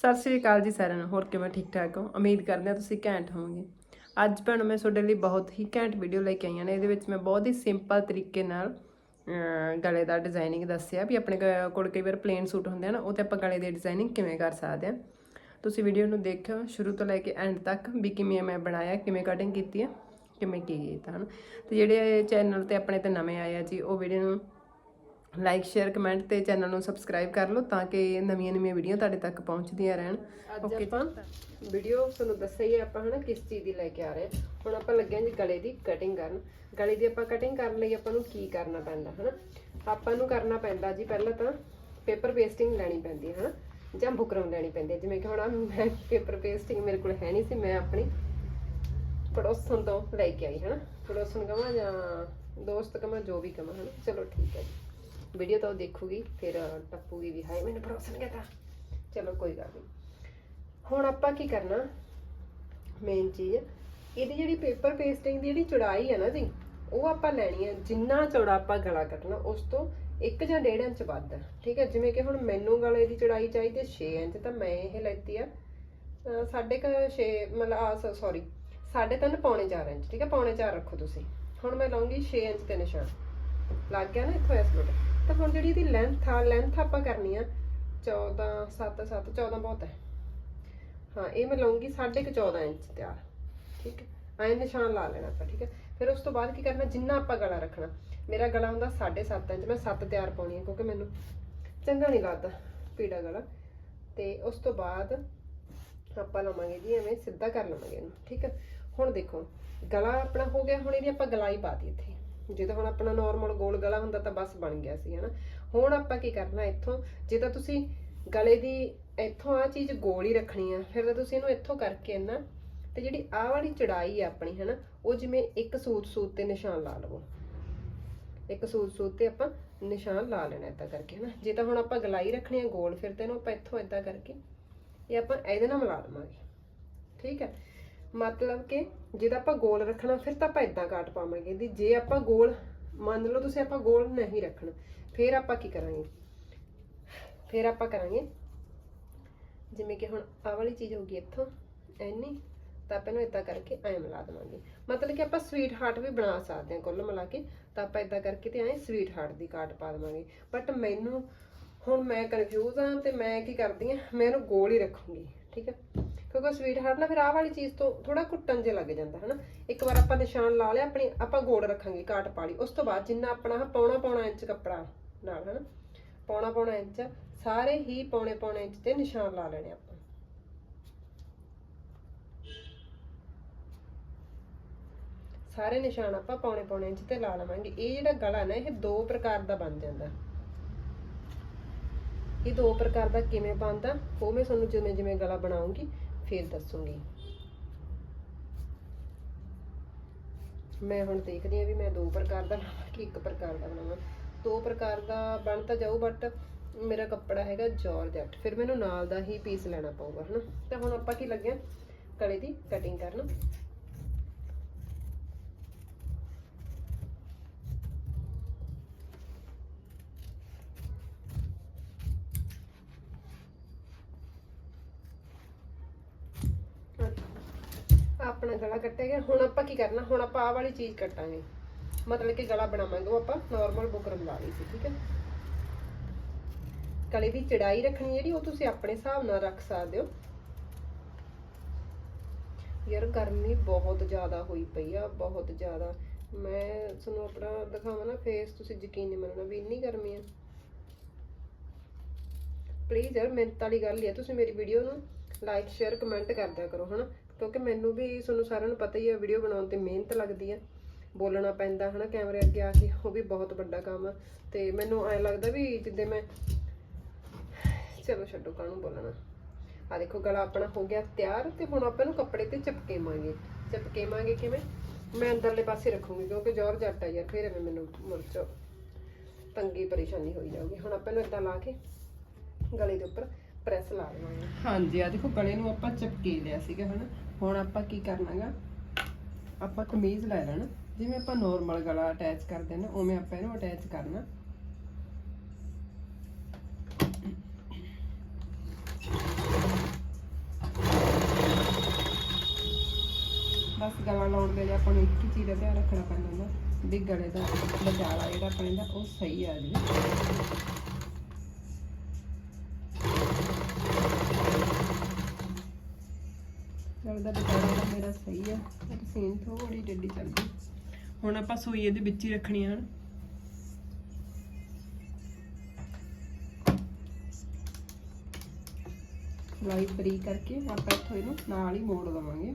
ਸਤਿ ਸ੍ਰੀ ਅਕਾਲ ਜੀ ਸਾਰਿਆਂ ਨੂੰ, ਹੋਰ ਕਿਵੇਂ ਠੀਕ ਠਾਕ ਹੋ? ਉਮੀਦ ਕਰਦੇ ਹਾਂ ਤੁਸੀਂ ਘੈਂਟ ਹੋਵੋਗੇ। ਅੱਜ ਭੈਣੋ, ਮੈਂ ਤੁਹਾਡੇ ਲਈ ਬਹੁਤ ਹੀ ਘੈਂਟ ਵੀਡੀਓ ਲੈ ਕੇ ਆਈਆਂ ਨੇ, ਇਹਦੇ ਵਿੱਚ ਮੈਂ ਬਹੁਤ ਹੀ ਸਿੰਪਲ ਤਰੀਕੇ ਨਾਲ ਗਲੇ ਦਾ ਡਿਜ਼ਾਈਨਿੰਗ ਦੱਸਿਆ ਵੀ ਆਪਣੇ ਕ- ਕੋਲ ਕਈ ਵਾਰ ਪਲੇਨ ਸੂਟ ਹੁੰਦੇ ਆ ਨਾ, ਉਹ ਤੇ ਆਪਾਂ ਗਲੇ ਦੀ ਡਿਜ਼ਾਈਨਿੰਗ ਕਿਵੇਂ ਕਰ ਸਕਦੇ ਹਾਂ। ਤੁਸੀਂ ਵੀਡੀਓ ਨੂੰ ਦੇਖਿਓ, ਸ਼ੁਰੂ ਤੋਂ ਲੈ ਕੇ ਐਂਡ ਤੱਕ ਵੀ ਕਿਵੇਂ ਮੈਂ ਬਣਾਇਆ, ਕਿਵੇਂ ਕਟਿੰਗ ਕੀਤੀ ਹੈ ਕਿਵੇਂ ਕੀ ਕੀਤਾ ਹਨ। ਤੇ ਜਿਹੜੇ ਚੈਨਲ ਤੇ ਆਪਣੇ ਤੇ ਨਵੇਂ ਆਏ ਆ ਜੀ, ਉਹ ਵੀਡੀਓ ਨੂੰ ਲਾਈਕ ਸ਼ੇਅਰ ਕਮੈਂਟ ਤੇ ਚੈਨਲ ਨੂੰ ਸਬਸਕ੍ਰਾਈਬ ਕਰ ਲਓ ਤਾਂ ਕਿ ਨਵੀਆਂ ਨਵੀਆਂ ਵੀਡੀਓ ਤੁਹਾਡੇ ਤੱਕ ਪਹੁੰਚਦੀਆਂ ਰਹਿਣ। ਅੱਜ ਆਪਾਂ ਵੀਡੀਓ ਤੁਹਾਨੂੰ ਦੱਸਿਆ ਹੀ ਆਪਾਂ ਹਨਾ ਕਿਸ ਚੀਜ਼ ਦੀ ਲੈ ਕੇ ਆ ਰਹੇ ਹਾਂ। ਹੁਣ ਆਪਾਂ ਲੱਗੇ ਹਾਂ ਜੀ ਗਲੇ ਦੀ ਕਟਿੰਗ ਕਰਨ। ਗਲੇ ਦੀ ਆਪਾਂ ਕਟਿੰਗ ਕਰਨ ਲਈ ਆਪਾਂ ਨੂੰ ਕੀ ਕਰਨਾ ਪੈਂਦਾ ਹਨਾ? ਆਪਾਂ ਨੂੰ ਕਰਨਾ ਪੈਂਦਾ ਜੀ ਪਹਿਲਾਂ ਤਾਂ ਪੇਪਰ ਪੇਸਟਿੰਗ ਲੈਣੀ ਪੈਂਦੀ ਹੈ ਹਨਾ? ਜਾਂ ਬੁਕਰਮ ਲੈਣੀ ਪੈਂਦੀ ਹੈ। ਜਿਵੇਂ ਕਿ ਹੁਣ ਮੈਂ ਪੇਪਰ ਪੇਸਟਿੰਗ ਮੇਰੇ ਕੋਲ ਹੈ ਨਹੀਂ ਸੀ ਮੈਂ ਆਪਣੀ ਪੜੋਸਣ ਤੋਂ ਲੈ ਕੇ ਆਈ ਹਨਾ? ਪੜੋਸਣ ਕਵਾਂ ਜਾਂ ਦੋਸਤ ਕਵਾਂ ਜੋ ਵੀ ਕਵਾਂ ਹਨਾ? ਚਲੋ ਠੀਕ ਹੈ ਜੀ। ਵੀਡੀਓ ਤਾਂ ਉਹ ਦੇਖੂਗੀ, ਫਿਰ ਟੱਪੂਗੀ ਵੀ, ਹਾਏ, ਮੈਨੂੰ ਪੜੋਸਣ ਗਿਆ ਤਾਂ ਚਲੋ, ਕੋਈ ਗੱਲ ਨਹੀਂ। ਹੁਣ ਆਪਾਂ ਕੀ ਕਰਨਾ? ਮੇਨ ਚੀਜ਼, ਇਹਦੀ ਜਿਹੜੀ ਪੇਪਰ ਪੇਸਟਿੰਗ ਦੀ ਜਿਹੜੀ ਚੌੜਾਈ ਹੈ ਨਾ ਜੀ, ਉਹ ਆਪਾਂ ਲੈਣੀ ਹੈ ਜਿੰਨਾ ਚੌੜਾ ਆਪਾਂ ਗਲਾ ਕੱਟਣਾ ਉਸ ਤੋਂ 1 ਜਾਂ 1.5 ਇੰਚ ਵੱਧ ਠੀਕ ਹੈ ਜਿਵੇਂ ਕਿ ਹੁਣ ਮੈਨੂੰ ਗਲੇ ਦੀ ਚੌੜਾਈ ਚਾਹੀਦੀ 6 ਇੰਚ, ਤਾਂ ਮੈਂ ਇਹ ਲੈਤੀ ਆ, ਅਹ ਸਾਢੇ ਕ 6 ਮਤਲਬ ਆ ਸੌਰੀ ਸਾਢੇ ਤਿੰਨ, ਪੌਣੇ 4 ਇੰਚ, ਠੀਕ ਹੈ ਪੌਣੇ 4 ਰੱਖੋ ਤੁਸੀਂ। ਹੁਣ ਮੈਂ ਲਾਉਂਗੀ 6 ਇੰਚ ਤੇ ਨਿਸ਼ਾਨ। ਲੱਗ ਗਿਆ ਨਾ ਇੱਥੋਂ ਇਸ ਲੋਟ ਤਾਂ ਹੁਣ ਜਿਹੜੀ ਇਹਦੀ ਲੈਂਥ ਆ ਲੈਂਥ ਆਪਾਂ ਕਰਨੀ ਆ 14 7 7 14 ਬਹੁਤ ਹੈ। ਹਾਂ, ਇਹ ਮੈਂ ਲਾਉਂਗੀ ਸਾਢੇ ਕੁ 14 ਇੰਚ ਤਿਆਰ, ਠੀਕ ਹੈ? ਐਂ ਨਿਸ਼ਾਨ ਲਾ ਲੈਣਾ ਆਪਾਂ, ਠੀਕ ਹੈ? ਫਿਰ ਉਸ ਤੋਂ ਬਾਅਦ ਕੀ ਕਰਨਾ, ਜਿੰਨਾ ਆਪਾਂ ਗਲਾ ਰੱਖਣਾ, ਮੇਰਾ ਗਲਾ ਹੁੰਦਾ 7.5 ਇੰਚ, ਮੈਂ 7 ਤਿਆਰ ਪਾਉਣੀ ਹੈ, ਕਿਉਂਕਿ ਮੈਨੂੰ ਚੰਗਾ ਨਹੀਂ ਲੱਗਦਾ ਪੀੜਾ ਗਲਾ। ਤੇ ਉਸ ਤੋਂ ਬਾਅਦ ਆਪਾਂ ਲਵਾਂਗੇ ਜੀ, ਐਵੇਂ ਸਿੱਧਾ ਕਰ ਲਵਾਂਗੇ ਇਹਨੂੰ, ਠੀਕ ਹੈ? ਹੁਣ ਦੇਖੋ, ਗਲਾ ਆਪਣਾ ਹੋ ਗਿਆ, ਹੁਣ ਇਹਦੀ ਆਪਾਂ ਗਲਾਈ ਪਾਤੀ ਇੱਥੇ। ਜੇ ਤਾਂ ਹੁਣ ਆਪਣਾ ਨਾਰਮਲ ਗੋਲ ਗਲਾ ਹੁੰਦਾ ਤਾਂ ਬਸ ਬਣ ਗਿਆ ਸੀ, ਹਨਾ? ਹੁਣ ਆਪਾਂ ਕੀ ਕਰਨਾ ਇੱਥੋਂ? ਜੇ ਤਾਂ ਤੁਸੀਂ ਗਲੇ ਦੀ ਇੱਥੋਂ ਆ ਚੀਜ਼ ਗੋਲ ਹੀ ਰੱਖਣੀ ਆ, ਫਿਰ ਤਾਂ ਤੁਸੀਂ ਇਹਨੂੰ ਇੱਥੋਂ ਕਰਕੇ ਨਾ ਤੇ ਜਿਹੜੀ ਆਹ ਵਾਲੀ ਚੜਾਈ ਆ ਆਪਣੀ, ਹਨਾ, ਉਹ ਜਿਵੇਂ ਇੱਕ ਸੂਤ ਸੂਤ ਤੇ ਨਿਸ਼ਾਨ ਲਾ ਲਵੋ। ਇੱਕ ਸੂਤ ਸੂਤ ਤੇ ਆਪਾਂ ਨਿਸ਼ਾਨ ਲਾ ਲੈਣਾ ਏਦਾਂ ਕਰਕੇ, ਹਨਾ? ਜੇ ਤਾਂ ਹੁਣ ਆਪਾਂ ਗਲਾਈ ਰੱਖਣੀ ਆ ਗੋਲ, ਫਿਰ ਤੇ ਇਹਨੂੰ ਆਪਾਂ ਇੱਥੋਂ ਏਦਾਂ ਕਰਕੇ ਇਹ ਆਪਾਂ ਇਹਦੇ ਨਾਲ ਮਿਲਾ ਲਵਾਂਗੇ ਠੀਕ ਹੈ ਮਤਲਬ ਕਿ ਜੇ ਤਾਂ ਆਪਾਂ ਗੋਲ ਰੱਖਣਾ, ਫਿਰ ਤਾਂ ਆਪਾਂ ਇਦਾਂ ਕਾਟ ਪਾਵਾਂਗੇ ਦੀ ਜੇ ਆਪਾਂ ਗੋਲ, ਮੰਨ ਲਓ ਤੁਸੀਂ ਆਪਾਂ ਗੋਲ ਨਹੀਂ ਰੱਖਣਾ, ਫਿਰ ਆਪਾਂ ਕੀ ਕਰਾਂਗੇ? ਫਿਰ ਆਪਾਂ ਕਰਾਂਗੇ, ਜਿਵੇਂ ਕਿ ਹੁਣ ਆਹ ਵਾਲੀ ਚੀਜ਼ ਹੋਗੀ ਇੱਥੋਂ ਐਨੀ ਤਾਂ ਆਪਾਂ ਇਹਨੂੰ ਇਦਾਂ ਕਰਕੇ ਐਂ ਮਿਲਾ ਦੇਵਾਂਗੇ। ਮਤਲਬ ਕਿ ਆਪਾਂ ਸਵੀਟ ਹਾਰਟ ਵੀ ਬਣਾ ਸਕਦੇ ਹਾਂ ਕੁੱਲ ਮਿਲਾ ਕੇ, ਤਾਂ ਆਪਾਂ ਇਦਾਂ ਕਰਕੇ ਤੇ ਐਂ ਸਵੀਟ ਹਾਰਟ ਦੀ ਕਾਟ ਪਾ ਦੇਵਾਂਗੇ। ਬਟ ਮੈਨੂੰ, ਹੁਣ ਮੈਂ ਕਨਫਿਊਜ਼ ਹਾਂ ਤੇ ਮੈਂ ਕੀ ਕਰਦੀ ਹਾਂ, ਮੈਂ ਇਹਨੂੰ ਗੋਲ ਹੀ ਰੱਖੂੰਗੀ, ਠੀਕ ਹੈ? ਕਿਉਂਕਿ ਸਵੀਟ ਹਾਰਟ ਨਾ ਫਿਰ ਆਹ ਵਾਲੀ ਚੀਜ਼ ਤੋਂ ਥੋੜਾ ਘੁੱਟਣ ਜੇ ਲੱਗ ਜਾਂਦਾ, ਹਨਾ? ਇੱਕ ਵਾਰ ਆਪਾਂ ਨਿਸ਼ਾਨ ਲਾ ਲਿਆ, ਆਪਣੀ, ਆਪਾਂ ਗੋਲ ਰੱਖਾਂਗੇ ਕਾਟ ਪਾ ਲਈ ਉਸ ਤੋਂ ਬਾਅਦ ਜਿੰਨਾ ਆਪਣਾ ਪੌਣਾ ਪੌਣਾ ਇੰਚ ਕੱਪੜਾ ਨਾਲ, ਹਨਾ? ਪੌਣਾ ਪੌਣਾ ਇੰਚ, ਸਾਰੇ ਹੀ ਪੌਣੇ ਪੌਣੇ ਇੰਚ ਤੇ ਨਿਸ਼ਾਨ ਲਾ ਲੈਣੇ ਆਪਾਂ। ਸਾਰੇ ਨਿਸ਼ਾਨ ਆਪਾਂ ਪੌਣੇ ਪੌਣੇ ਇੰਚ ਤੇ ਲਾ ਲਵਾਂਗੇ। ਇਹ ਜਿਹੜਾ ਗਲਾ ਨਾ, ਇਹ ਦੋ ਪ੍ਰਕਾਰ ਦਾ ਬਣ ਜਾਂਦਾ। ਇਹ ਦੋ ਪ੍ਰਕਾਰ ਦਾ ਕਿਵੇਂ ਬਣਦਾ, ਉਹ ਮੈਂ ਤੁਹਾਨੂੰ ਜਿਵੇਂ ਜਿਵੇਂ ਗਲਾ ਬਣਾਉਂਗੀ ਫੇਰ ਦੱਸੂਗੀ। ਮੈਂ ਹੁਣ ਦੇਖਦੀ ਹਾਂ ਵੀ ਮੈਂ ਦੋ ਪ੍ਰਕਾਰ ਦਾ ਬਣਾਵਾਂ ਕਿ ਇੱਕ ਪ੍ਰਕਾਰ ਦਾ ਬਣਾਵਾਂ। ਦੋ ਪ੍ਰਕਾਰ ਦਾ ਬਣ ਤਾਂ ਜਾਊ ਬਟ ਮੇਰਾ ਕੱਪੜਾ ਹੈਗਾ ਜਾਰਜਟ ਫਿਰ ਮੈਨੂੰ ਨਾਲ ਦਾ ਹੀ ਪੀਸ ਲੈਣਾ ਪਊਗਾ, ਹਨਾ? ਤਾਂ ਹੁਣ ਆਪਾਂ ਕੀ ਲੱਗਿਆ ਕਲੇ ਦੀ ਕਟਿੰਗ ਕਰਨ ਆਪਣਾ ਗਲਾ ਕੱਟਿਆ ਗਿਆ ਹੁਣ ਆਪਾਂ ਕੀ ਕਰਨਾ? ਹੁਣ ਆਪਾਂ ਆਹ ਵਾਲੀ ਚੀਜ਼ ਕੱਟਾਂਗੇ। ਮਤਲਬ ਕਿ ਗਲਾ ਬਣਾਵਾਂਗੇ। ਉਹ ਆਪਾਂ ਨਾਰਮਲ ਬੁਕਰਮ ਲਾ ਲਈ ਸੀ, ਠੀਕ ਹੈ? ਗਲੇ ਦੀ ਚੜਾਈ ਰੱਖਣੀ ਜਿਹੜੀ, ਉਹ ਤੁਸੀਂ ਆਪਣੇ ਹਿਸਾਬ ਨਾਲ ਰੱਖ ਸਕਦੇ ਹੋ। ਯਾਰ ਗਰਮੀ ਬਹੁਤ ਜ਼ਿਆਦਾ ਹੋਈ ਪਈ ਆ, ਬਹੁਤ ਜ਼ਿਆਦਾ। ਮੈਂ ਤੁਹਾਨੂੰ ਆਪਣਾ ਦਿਖਾਵਾਂ ਨਾ ਫੇਸ ਤੁਸੀਂ ਯਕੀਨ ਨਹੀਂ ਮੰਨਣਾ ਵੀ ਇੰਨੀ ਗਰਮੀ ਆ। ਪਲੀਜ਼ ਯਾਰ ਮਿਹਨਤ ਵਾਲੀ ਗੱਲ ਹੀ ਹੈ ਤੁਸੀਂ ਮੇਰੀ ਵੀਡੀਓ ਨੂੰ ਲਾਈਕ ਸ਼ੇਅਰ ਕਮੈਂਟ ਕਰਦਿਆ ਕਰੋ, ਹਨਾ? ਕਿਉਂਕਿ ਮੈਨੂੰ ਵੀ ਤੁਹਾਨੂੰ ਸਾਰਿਆਂ ਨੂੰ ਪਤਾ ਹੀ ਹੈ ਵੀਡੀਓ ਬਣਾਉਣ ਤੇ ਮਿਹਨਤ ਲੱਗਦੀ ਹੈ, ਬੋਲਣਾ ਪੈਂਦਾ, ਹਨਾ, ਕੈਮਰੇ ਅੱਗੇ ਆ ਕੇ, ਉਹ ਵੀ ਬਹੁਤ ਵੱਡਾ ਕੰਮ ਆ। ਤੇ ਮੈਨੂੰ ਐ ਲੱਗਦਾ ਵੀ ਜਿੱਦੇ ਮੈਂ, ਚਲੋ ਛੱਡੋ, ਕਾਹਨੂੰ ਬੋਲਣਾ। ਆ ਦੇਖੋ, ਗਲਾ ਆਪਣਾ ਹੋ ਗਿਆ ਤਿਆਰ ਤੇ ਹੁਣ ਆਪਾਂ ਇਹਨੂੰ ਕੱਪੜੇ ਤੇ ਚਪਕੇਵਾਂਗੇ। ਚਪਕੇਵਾਂਗੇ ਕਿਵੇਂ? ਮੈਂ ਅੰਦਰਲੇ ਪਾਸੇ ਰੱਖੂੰਗੀ, ਕਿਉਂਕਿ ਜੋਰ ਜੱਟ ਆ ਯਾਰ, ਫਿਰ ਐਵੇਂ ਮੈਨੂੰ ਮੁਰਚ ਤੰਗੀ ਪਰੇਸ਼ਾਨੀ ਹੋਈ ਜਾਊਗੀ। ਹੁਣ ਆਪਾਂ ਇਹਨੂੰ ਇਦਾਂ ਲਾ ਕੇ ਗਲੇ ਦੇ ਉੱਪਰ ਪ੍ਰੈਸ ਲਾ ਲਵਾਂਗੇ ਹਾਂਜੀ ਆ ਦੇਖੋ, ਗਲੇ ਨੂੰ ਆਪਾਂ ਚਪਕੇ ਲਿਆ ਸੀਗਾ, ਹਨਾ। ਹੁਣ ਆਪਾਂ ਕੀ ਕਰਨਾਗਾ? ਆਪਾਂ ਕਮੀਜ਼ ਲੈ ਲੈਣਾ। ਜਿਵੇਂ ਆਪਾਂ ਨੋਰਮਲ ਗਲਾ ਅਟੈਚ ਕਰਦੇ ਨੇ, ਉਵੇਂ ਆਪਾਂ ਇਹਨੂੰ ਅਟੈਚ ਕਰਨਾ। ਬਸ ਗਲਾ ਲਾਉਣ ਦੇ ਲਈ ਆਪਾਂ ਨੂੰ ਇੱਕ ਹੀ ਚੀਜ਼ ਦਾ ਧਿਆਨ ਰੱਖਣਾ ਪੈਂਦਾ ਹੁੰਦਾ ਵੀ ਗਲੇ ਦਾ ਬਜਾਲਾ ਜਿਹੜਾ ਪੈਂਦਾ ਉਹ ਸਹੀ ਆ ਜੀ ਗਲੇ ਦਾ ਵਿਚਾਲਾ ਤਾਂ ਮੇਰਾ ਸਹੀ ਆ ਪਰ ਸੀਨ ਥੋੜੀ ਡੱਡੀ ਚੱਲਦੀ। ਹੁਣ ਆਪਾਂ ਸੂਈ ਇਹਦੇ ਵਿੱਚ ਹੀ ਰੱਖਣੀ ਆ। ਸਲਾਈ ਫਰੀ ਕਰਕੇ ਆਪਾਂ ਇੱਥੋਂ ਇਹਨੂੰ ਨਾਲ ਹੀ ਮੋੜ ਲਵਾਂਗੇ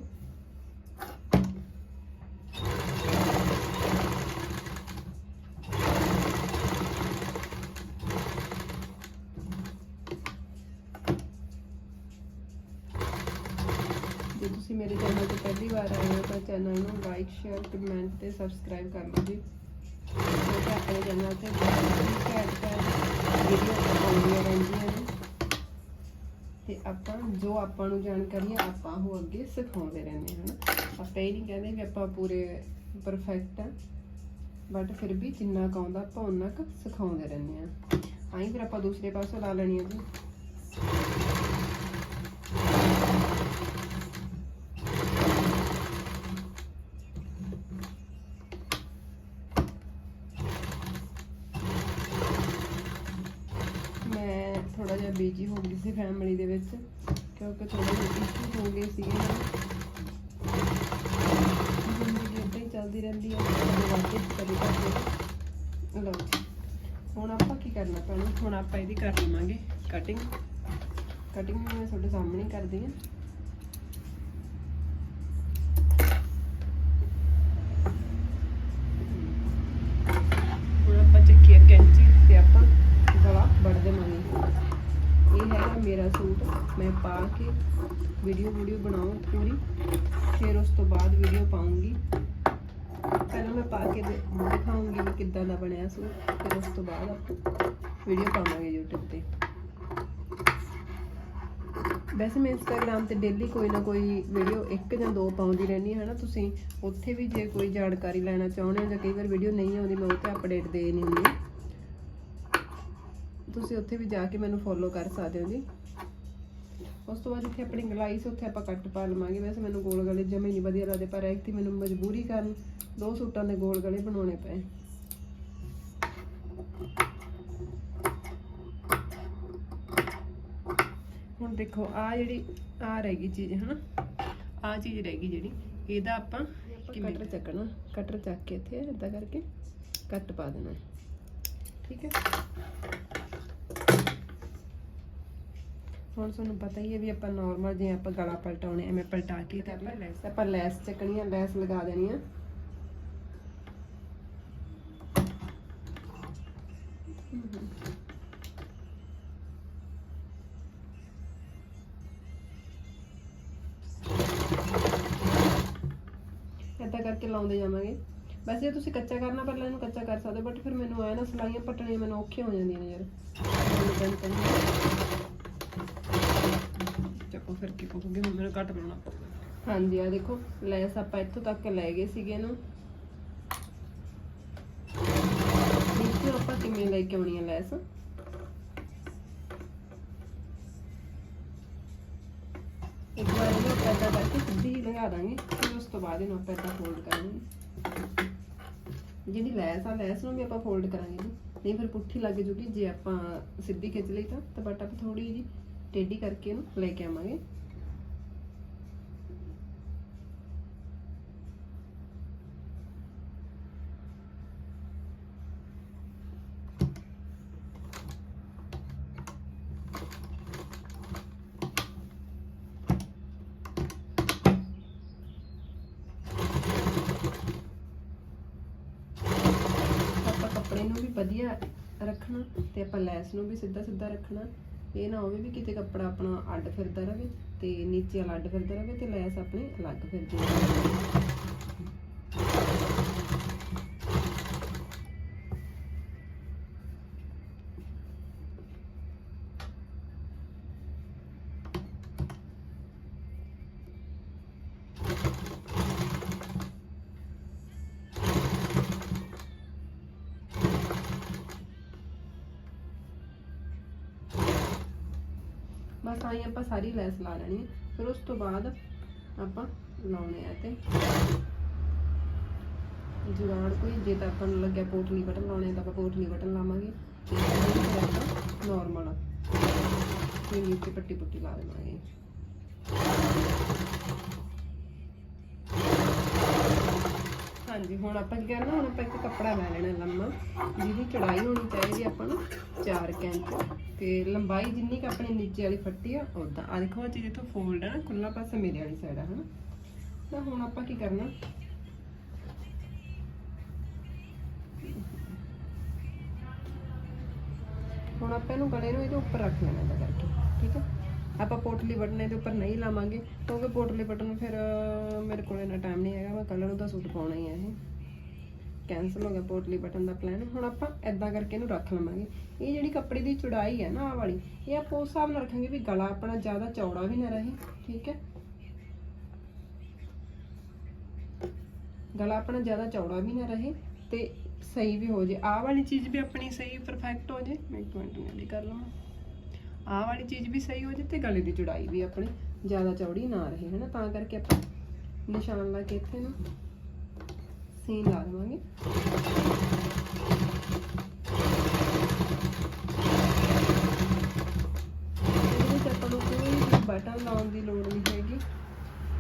ਜੇ ਤੁਸੀਂ ਮੇਰੇ ਚੈਨਲ ਤੇ ਪਹਿਲੀ ਵਾਰ ਆਏ ਹੋ ਤਾਂ ਚੈਨਲ ਨੂੰ ਲਾਈਕ ਸ਼ੇਅਰ ਕਮੈਂਟ ਤੇ ਸਬਸਕ੍ਰਾਈਬ ਕਰ ਲਓ ਜੀ। ਕਿਉਂਕਿ ਆਪਣੇ ਚੈਨਲ ਤੇ ਬਹੁਤ ਹੀ ਘੈਂਟ ਘੈਂਟ ਵੀਡੀਓ ਆਉਂਦੀਆਂ ਰਹਿੰਦੀਆਂ ਨੇ। ਤੇ ਆਪਾਂ ਜੋ ਆਪਾਂ ਨੂੰ ਜਾਣਕਾਰੀਆਂ ਆਪਾਂ ਉਹ ਅੱਗੇ ਸਿਖਾਉਂਦੇ ਰਹਿੰਦੇ ਹਾਂ ਆਪਾਂ ਇਹ ਨਹੀਂ ਕਹਿੰਦੇ ਵੀ ਆਪਾਂ ਪੂਰੇ ਪਰਫੈਕਟ ਆ ਬਟ ਫਿਰ ਵੀ ਜਿੰਨਾ ਕੁ ਆਉਂਦਾ ਆਪਾਂ ਉਹਨਾਂ ਕੁ ਸਿਖਾਉਂਦੇ ਰਹਿੰਦੇ ਹਾਂ। ਆਈ ਫਿਰ ਆਪਾਂ ਦੂਸਰੇ ਪਾਸੇ ਲਾ ਲੈਣੀ ਹੈ ਜੀ ਮੈਂ ਥੋੜਾ ਜਿਹਾ ਬਿਜ਼ੀ ਹੋ ਗਈ ਸੀ ਫੈਮਿਲੀ ਦੇ ਵਿੱਚ, ਕਿਉਂਕਿ ਥੋੜੇ ਇਸ਼ੂ ਹੋ ਗਏ ਸੀਗੇ ਨਾ। ਜ਼ਿੰਦਗੀ ਏਦਾਂ ਹੀ ਚੱਲਦੀ ਰਹਿੰਦੀ ਹੈ ਕਦੇ ਵਾਪਸ ਕਦੇ ਘੱਟ ਲਓ ਹੁਣ ਆਪਾਂ ਕੀ ਕਰਨਾ ਪੈਣਾ ਹੁਣ ਆਪਾਂ ਇਹਦੀ ਕਰ ਲਵਾਂਗੇ ਕਟਿੰਗ ਕਟਿੰਗ ਮੈਂ ਤੁਹਾਡੇ ਸਾਹਮਣੇ ਕਰਦੀ ਹਾਂ ਹੁਣ ਆਪਾਂ ਚੱਕੀ ਆ ਕੈਂਚੀ ਤੇ ਆਪਾਂ ਗਲਾ ਵੜ ਦੇਵਾਂਗੇ ਇਹ ਹੈਗਾ ਮੇਰਾ ਸੂਟ ਮੈਂ ਪਾ ਕੇ ਵੀਡੀਓ ਵੀਡੀਓ ਬਣਾਉਂ ਪੂਰੀ, ਫਿਰ ਉਸ ਤੋਂ ਬਾਅਦ ਵੀਡੀਓ ਪਾਉਂਗੀ। ਪਹਿਲਾਂ ਮੈਂ ਪਾ ਕੇ ਦਿਖਾਉਂਗੀ ਵੀ ਕਿੱਦਾਂ ਦਾ ਬਣਿਆ ਸੂਟ, ਫਿਰ ਉਸ ਤੋਂ ਬਾਅਦ ਵੀਡੀਓ ਪਾਵਾਂਗੇ YouTube ਤੇ। ਵੈਸੇ ਮੈਂ ਇੰਸਟਾਗ੍ਰam ਤੇ ਡੇਲੀ ਕੋਈ ਨਾ ਕੋਈ ਵੀਡੀਓ ਇੱਕ ਜਾਂ ਦੋ ਪਾਉਂਦੀ ਰਹਿੰਦੀ ਹਾਂ ਨਾ ਤੁਸੀਂ ਉੱਥੇ ਵੀ ਜੇ ਕੋਈ ਜਾਣਕਾਰੀ ਲੈਣਾ ਚਾਹੁੰਦੇ ਹੋ ਜਾਂ ਕਈ ਵਾਰ ਵੀਡੀਓ ਨਹੀਂ ਆਉਂਦੀ, ਮੈਂ ਉੱਥੇ ਅਪਡੇਟ ਦੇ ਨਹੀਂ ਹੁੰਦੀ ਤੁਸੀਂ ਉੱਥੇ ਵੀ ਜਾ ਕੇ ਮੈਨੂੰ ਫੋਲੋ ਕਰ ਸਕਦੇ ਹੋ ਜੀ। ਉਸ ਤੋਂ ਬਾਅਦ ਜਿੱਥੇ ਆਪਣੀ ਗਲਾਈ ਸੀ ਉੱਥੇ ਆਪਾਂ ਕੱਟ ਪਾ ਲਵਾਂਗੇ। ਵੈਸੇ ਮੈਨੂੰ ਗੋਲ ਗਲੇ ਜਮੇ ਨਹੀਂ ਵਧੀਆ ਲੱਗਦੇ ਪਰ ਐਕਤੀ ਮੈਨੂੰ ਮਜਬੂਰੀ ਕਾਰਨ ਦੋ ਸੂਟਾਂ ਦੇ ਗੋਲ ਗਲੇ ਬਣਾਉਣੇ ਪਏ। ਹੁਣ ਦੇਖੋ ਆ ਜਿਹੜੀ ਆ ਰਹਿ ਗਈ ਚੀਜ਼ ਹਨਾ? ਆ ਚੀਜ਼ ਰਹਿ ਗਈ ਜਿਹੜੀ ਇਹਦਾ ਆਪਾਂ ਕਟਰ ਚੱਕਣਾ। ਕਟਰ ਚੱਕ ਕੇ ਇੱਥੇ ਇਦਾਂ ਕਰਕੇ ਕੱਟ ਪਾ ਦੇਣਾ। ਠੀਕ ਹੈ? ਹੁਣ ਤੁਹਾਨੂੰ ਪਤਾ ਹੀ ਹੈ ਵੀ ਆਪਾਂ ਨਾਰਮਲ ਜੇ ਆਪਾਂ ਗਲਾ ਪਲਟਾਉਣੇ ਐਵੇਂ ਪਲਟਾ ਕੇ ਤੇ ਆਪਾਂ ਲੈਸ ਆਪਾਂ ਲੈਸ ਚੱਕਣੀ ਆ ਲੈਸ ਲਗਾ ਦੇਣੀ ਆ। ਏਦਾਂ ਕਰਕੇ ਲਾਉਂਦੇ ਜਾਵਾਂਗੇ। ਵੈਸੇ ਤੁਸੀਂ ਕੱਚਾ ਕਰਨਾ ਪਹਿਲਾਂ ਇਹਨੂੰ ਕੱਚਾ ਕਰ ਸਕਦੇ ਬਟ ਫਿਰ ਮੈਨੂੰ ਆਇਆ ਨਾ ਸਲਾਈਆਂ ਪੱਟਣੀਆਂ ਮੈਨੂੰ ਔਖੀਆਂ ਹੋ ਜਾਂਦੀਆਂ ਨੇ ਯਾਰ। ਮੈਨੂੰ ਫਿਰ ਕੀ ਕਹੋਗੇ, ਹੁਣ ਮੈਨੂੰ ਕੱਟ ਲਾਉਣਾ ਪਊਗਾ। ਹਾਂਜੀ ਆ ਦੇਖੋ, ਲੈਸ ਆਪਾਂ ਇੱਥੋਂ ਤੱਕ ਲੈ ਗਏ ਸੀਗੇ ਇਹਨੂੰ। ਨੀਚੇ ਆਪਾਂ ਕਿਵੇਂ ਲੈ ਕੇ ਆਉਣੀ ਹੈ ਲੈਸ? ਇੱਕ ਵਾਰ ਇਹਨੂੰ ਆਪਾਂ ਏਦਾਂ ਕਰਕੇ ਸਿੱਧੀ ਹੀ ਲਗਾ ਦਾਂਗੇ, ਫਿਰ ਉਸ ਤੋਂ ਬਾਅਦ ਇਹਨੂੰ ਆਪਾਂ ਏਦਾਂ ਫੋਲਡ ਕਰਾਂਗੇ। ਜਿਹੜੀ ਲੈਸ ਆ, ਲੈਸ ਨੂੰ ਵੀ ਆਪਾਂ ਫੋਲਡ ਕਰਾਂਗੇ ਜੀ। ਨਹੀਂ, ਫਿਰ ਪੁੱਠੀ ਲੱਗ ਜੂਗੀ ਜੇ ਆਪਾਂ ਸਿੱਧੀ ਖਿੱਚ ਲਈ ਤਾਂ ਤਾਂ ਬਟ ਆਪਾਂ ਥੋੜੀ ਜੀ ਟੇਢੀ ਕਰਕੇ ਉਹਨੂੰ ਲੈ ਕੇ ਆਵਾਂਗੇ। ਆਪਾਂ ਕੱਪੜੇ ਨੂੰ ਵੀ ਵਧੀਆ ਰੱਖਣਾ ਤੇ ਆਪਾਂ ਲੈਸ ਨੂੰ ਵੀ ਸਿੱਧਾ ਸਿੱਧਾ ਰੱਖਣਾ। ਇਹ ਨਾ ਹੋਵੇ ਵੀ ਕਿਤੇ ਕੱਪੜਾ ਆਪਣਾ ਅੱਡ ਫਿਰਦਾ ਰਹੇ ਤੇ ਨੀਚੇ ਵਾਲਾ ਅੱਡ ਫਿਰਦਾ ਰਵੇ ਤੇ ਲੈਸ ਆਪਣੀ ਅਲੱਗ ਫਿਰਦੀ ਰਹੇ ਬਸ ਆਈ ਆਪਾਂ ਸਾਰੀ ਲੈਸ ਲਾ ਲੈਣੀ ਹੈ। ਫਿਰ ਉਸ ਤੋਂ ਬਾਅਦ ਆਪਾਂ ਲਾਉਣੇ ਆ ਤੇ ਜੁਗਾੜ ਕੋਈ, ਜੇ ਤਾਂ ਆਪਾਂ ਨੂੰ ਲੱਗਿਆ ਪੋਟਲੀ ਬਟਨ ਲਾਉਣੇ ਆ ਤਾਂ ਆਪਾਂ ਪੋਟਲੀ ਬਟਨ ਲਾਵਾਂਗੇ। ਤੇ ਨਾਰਮਲ ਤੇ ਨੀਚੇ ਪੱਟੀ ਪੁੱਟੀ ਲਾ ਦੇਵਾਂਗੇ। ਹਾਂਜੀ, ਹੁਣ ਆਪਾਂ ਕੀ ਕਰਨਾ, ਹੁਣ ਆਪਾਂ ਇੱਕ ਕੱਪੜਾ ਲੈ ਲੈਣਾ ਲੰਮਾ, ਜਿਹਦੀ ਚੌੜਾਈ ਹੋਣੀ ਚਾਹੀਦੀ ਆਪਾਂ ਨੂੰ 4 ਇੰਚ ਤੇ ਲੰਬਾਈ ਜਿੰਨੀ ਕਿ ਆਪਣੀ ਨੀਚੇ ਵਾਲੀ ਫੱਟੀ ਆ ਉਦਾਂ ਆ ਦੇਖੋ ਉਹ ਚੀਜ਼ ਇੱਥੋਂ ਫੋਲਡ ਹੈ ਖੁੱਲਾ ਪਾਸਾ ਮੇਰੇ ਵਾਲੀ ਸਾਈਡ ਆ, ਹਨਾ? ਤਾਂ ਹੁਣ ਆਪਾਂ ਕੀ ਕਰਨਾ? ਹੁਣ ਆਪਾਂ ਇਹਨੂੰ ਗਲੇ ਨੂੰ ਇਹਦੇ ਉੱਪਰ ਰੱਖ ਲੈਣਾ ਇਹਦਾ ਕਰਕੇ, ਠੀਕ ਹੈ ਆਪਾਂ ਪੋਟਲੀ ਬਟਨ ਇਹਦੇ ਉੱਪਰ ਨਹੀਂ ਲਾਵਾਂਗੇ, ਕਿਉਂਕਿ ਪੋਟਲੀ ਬਟਨ ਫਿਰ ਮੇਰੇ ਕੋਲ ਇੰਨਾ ਟਾਈਮ ਨਹੀਂ ਹੈਗਾ, ਮੈਂ ਕਲਰ ਉਹਦਾ ਸੂਟ ਪਾਉਣਾ ਹੀ ਹੈ ਇਹ। ਕੈਨਸਲ ਹੋ ਗਿਆ ਪੋਟਲੀ ਬਟਨ ਦਾ ਪਲਾਨ ਹੁਣ ਆਪਾਂ ਐਦਾਂ ਕਰਕੇ ਇਹਨੂੰ ਰੱਖ ਲਵਾਂਗੇ। ਇਹ ਜਿਹੜੀ ਕੱਪੜੇ ਦੀ ਚੌੜਾਈ ਹੈ ਨਾ, ਆਹ ਵਾਲੀ, ਇਹ ਆਪਾਂ ਉਸ ਹਿਸਾਬ ਨਾਲ ਰੱਖਾਂਗੇ ਵੀ ਗਲਾ ਆਪਣਾ ਜ਼ਿਆਦਾ ਚੌੜਾ ਵੀ ਨਾ ਰਹੇ, ਠੀਕ ਹੈ? ਗਲਾ ਆਪਣਾ ਜ਼ਿਆਦਾ ਚੌੜਾ ਵੀ ਨਾ ਰਹੇ ਤੇ ਸਹੀ ਵੀ ਹੋ ਜੇ। ਆਹ ਵਾਲੀ ਚੀਜ਼ ਵੀ ਆਪਣੀ ਸਹੀ ਪਰਫੈਕਟ ਹੋ ਜੇ। ਮੈਂ ਇੱਕ ਮਿੰਟ ਨਾਲ ਕਰ ਲਵਾਂ। ਆਹ ਵਾਲੀ ਚੀਜ਼ ਵੀ ਸਹੀ ਹੋ ਜੇ ਤੇ ਗਲੇ ਦੀ ਚੌੜਾਈ ਵੀ ਆਪਣੀ ਜ਼ਿਆਦਾ ਚੌੜੀ ਨਾ ਰਹੇ ਹੈ ਤਾਂ ਕਰਕੇ ਆਪਾਂ ਨਿਸ਼ਾਨ ਲਾ ਕੇ ਇੱਥੇ ਨੂੰ ਸੀਨ ਲਾ ਦੇਵਾਂਗੇ। ਕੋਈ ਬਟਨ ਲਾਉਣ ਦੀ ਲੋੜ ਨਹੀਂ ਹੈਗੀ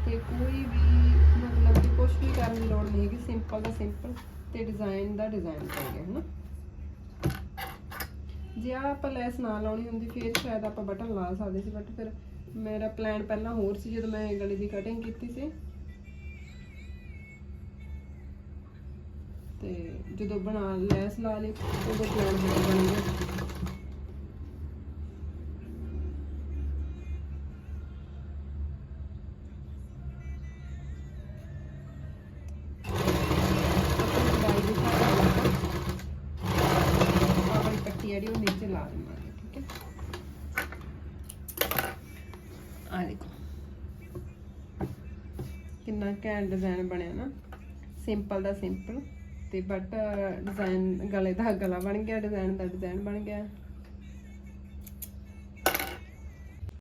ਤੇ ਕੋਈ ਵੀ ਮਤਲਬ ਕਿ ਕੁਝ ਵੀ ਕਰਨ ਦੀ ਲੋੜ ਨਹੀਂ ਹੈਗੀ। ਸਿੰਪਲ ਦਾ ਸਿੰਪਲ ਤੇ ਡਿਜ਼ਾਈਨ ਦਾ ਡਿਜ਼ਾਈਨ ਚਾਹੀਦਾ ਹੈ ਨਾ ਜੇ ਆਹ ਆਪਾਂ ਲੈਸ ਨਾ ਲਾਉਣੀ ਹੁੰਦੀ, ਫਿਰ ਸ਼ਾਇਦ ਆਪਾਂ ਬਟਨ ਲਾ ਸਕਦੇ ਸੀ ਬਟ ਫਿਰ ਮੇਰਾ ਪਲਾਨ ਪਹਿਲਾਂ ਹੋਰ ਸੀ, ਜਦੋਂ ਮੈਂ ਗਲੇ ਦੀ ਕਟਿੰਗ ਕੀਤੀ ਸੀ। ਤੇ ਜਦੋਂ ਬਣਾ ਲੈਸ ਲਾ ਲਈ, ਉਦੋਂ ਪਲਾਨ ਬਣ ਗਿਆ। ਲਾ ਦੇਵਾਂਗੇ ਠੀਕ ਹੈ। ਆ ਦੇਖੋ। ਕਿੰਨਾ ਘੈਂਟ ਡਿਜ਼ਾਈਨ ਬਣਿਆ ਨਾ। ਸਿੰਪਲ ਦਾ ਸਿੰਪਲ ਤੇ ਬਟ ਡਿਜ਼ਾਈਨ ਗਲੇ ਦਾ ਗਲਾ ਬਣ ਗਿਆ ਡਿਜ਼ਾਈਨ ਦਾ ਡਿਜ਼ਾਈਨ ਬਣ ਗਿਆ।